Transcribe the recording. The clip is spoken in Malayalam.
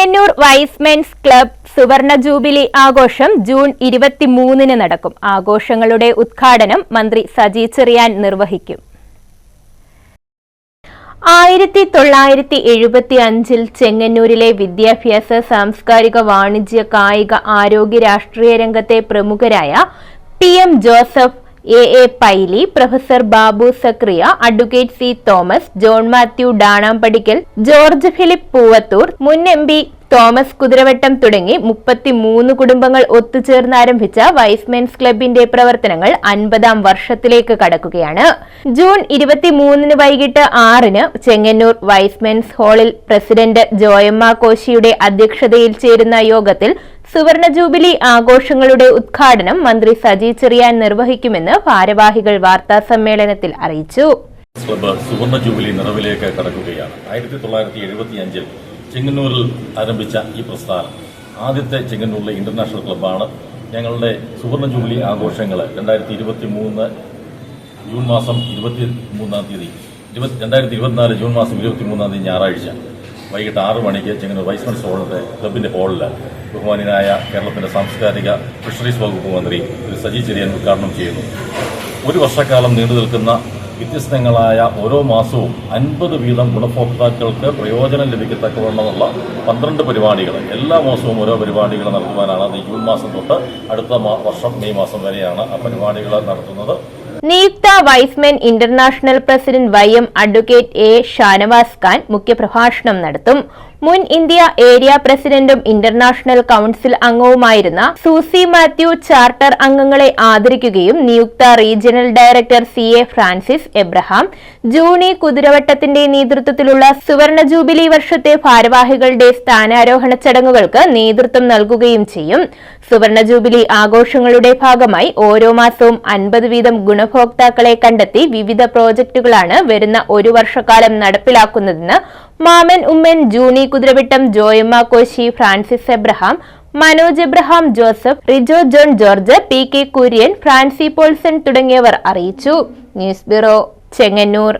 ചെങ്ങന്നൂർ വൈസ്മെൻസ് ക്ലബ് സുവർണ ജൂബിലി ആഘോഷം ജൂൺ ഇരുപത്തിമൂന്നിന് നടക്കും. ആഘോഷങ്ങളുടെ ഉദ്ഘാടനം മന്ത്രി സജി ചെറിയാൻ നിർവഹിക്കും. ആയിരത്തി തൊള്ളായിരത്തി എഴുപത്തി അഞ്ചിൽ ചെങ്ങന്നൂരിലെ വിദ്യാഭ്യാസ സാംസ്കാരിക വാണിജ്യ കായിക ആരോഗ്യ രാഷ്ട്രീയ രംഗത്തെ പ്രമുഖരായ P M Joseph A A Paily professor Babu Zacharia advocate C Thomas John Mathew Danampadickal George Philip Poovathur മുൻ എം പി തോമസ് കുതിരവട്ടം തുടങ്ങി മുപ്പത്തിമൂന്ന് കുടുംബങ്ങൾ ഒത്തുചേർന്ന് ആരംഭിച്ച വൈസ്മെൻസ് ക്ലബിന്റെ പ്രവർത്തനങ്ങൾ അൻപതാം വർഷത്തിലേക്ക് കടക്കുകയാണ്. ജൂൺ ഇരുപത്തിമൂന്നിന് വൈകിട്ട് ആറിന് ചെങ്ങന്നൂർ വൈസ്മെൻസ് ഹാളിൽ പ്രസിഡന്റ് ജോയമ്മ കോശിയുടെ അധ്യക്ഷതയിൽ ചേരുന്ന യോഗത്തിൽ സുവർണ ജൂബിലി ആഘോഷങ്ങളുടെ ഉദ്ഘാടനം മന്ത്രി സജി ചെറിയാൻ നിർവഹിക്കുമെന്ന് ഭാരവാഹികൾ വാർത്താ സമ്മേളനത്തിൽ അറിയിച്ചു. ക്ലബ് സുവർണ ജൂബിലി നിറവിലേക്ക് കടക്കുകയാണ്. ആയിരത്തി തൊള്ളായിരത്തി എഴുപത്തി അഞ്ചിൽ ചെങ്ങന്നൂരിൽ ആരംഭിച്ച ഈ പ്രസ്ഥാനം. ആദ്യത്തെ ചെങ്ങന്നൂരിലെ ഇന്റർനാഷണൽ ക്ലബ്ബാണ്. ഞങ്ങളുടെ സുവർണ ജൂബിലി ആഘോഷങ്ങൾ രണ്ടായിരത്തി ഇരുപത്തി മൂന്ന് ജൂൺ മാസം ഇരുപത്തി മൂന്നാം തീയതി രണ്ടായിരത്തി ഇരുപത്തിനാല് ജൂൺ മാസം ഇരുപത്തി മൂന്നാം തീയതി ഞായറാഴ്ച വൈകിട്ട് ആറ് മണിക്ക് ചെങ്ങന്നൂർ വൈസ്മൻസ് ഹോളിന്റെ ക്ലബിന്റെ ഹാളിൽ ബഹുമാനായ കേരളത്തിന്റെ സാംസ്കാരിക ഫിഷറീസ് വകുപ്പ് മന്ത്രി സജി ചെറിയൻ ഉദ്ഘാടനം ചെയ്യുന്നു. ഒരു വർഷക്കാലം നീണ്ടു നിൽക്കുന്ന വ്യത്യസ്തങ്ങളായ ഓരോ മാസവും അൻപത് വീതം ഗുണഭോക്താക്കൾക്ക് പ്രയോജനം ലഭിക്കത്തക്കവണ്ണമുള്ള പന്ത്രണ്ട് പരിപാടികൾ. എല്ലാ മാസവും ഓരോ പരിപാടികൾ നടത്തുവാനാണ് അത് ജൂൺ മാസം തൊട്ട് അടുത്ത വർഷം മെയ് മാസം വരെയാണ് ആ പരിപാടികൾ നടത്തുന്നത്. നിയുക്ത Y's Men international president Y M advocate A Shanavas Khan മുഖ്യപ്രഭാഷണം നടത്തും. മുൻ ഇന്ത്യ ഏരിയ പ്രസിഡന്റും ഇന്റർനാഷണൽ കൌൺസിൽ അംഗവുമായിരുന്ന സൂസി മാത്യു ചാർട്ടർ അംഗങ്ങളെ ആദരിക്കുകയും നിയുക്ത regional director C A Francis Abraham Juni കുതിരവട്ടത്തിന്റെ നേതൃത്വത്തിലുള്ള സുവർണ ജൂബിലി വർഷത്തെ ഭാരവാഹികളുടെ സ്ഥാനാരോഹണ ചടങ്ങുകൾക്ക് നേതൃത്വം നൽകുകയും ചെയ്യും. സുവർണ ജൂബിലി ആഘോഷങ്ങളുടെ ഭാഗമായി ഓരോ മാസവും അൻപത് വീതം ഗുണഭോക്താക്കളെ കണ്ടെത്തി വിവിധ പ്രോജക്ടുകളാണ് വരുന്ന ഒരു വർഷക്കാലം നടപ്പിലാക്കുന്നതെന്ന് Mammen Oommen Juni Kuthiravittam Joyamma Koshy Francis Abraham Manoj Abraham Joseph Rijo John George P K Kurian Francy Paulson തുടങ്ങിയവർ അറിയിച്ചു. News bureau Chengannur.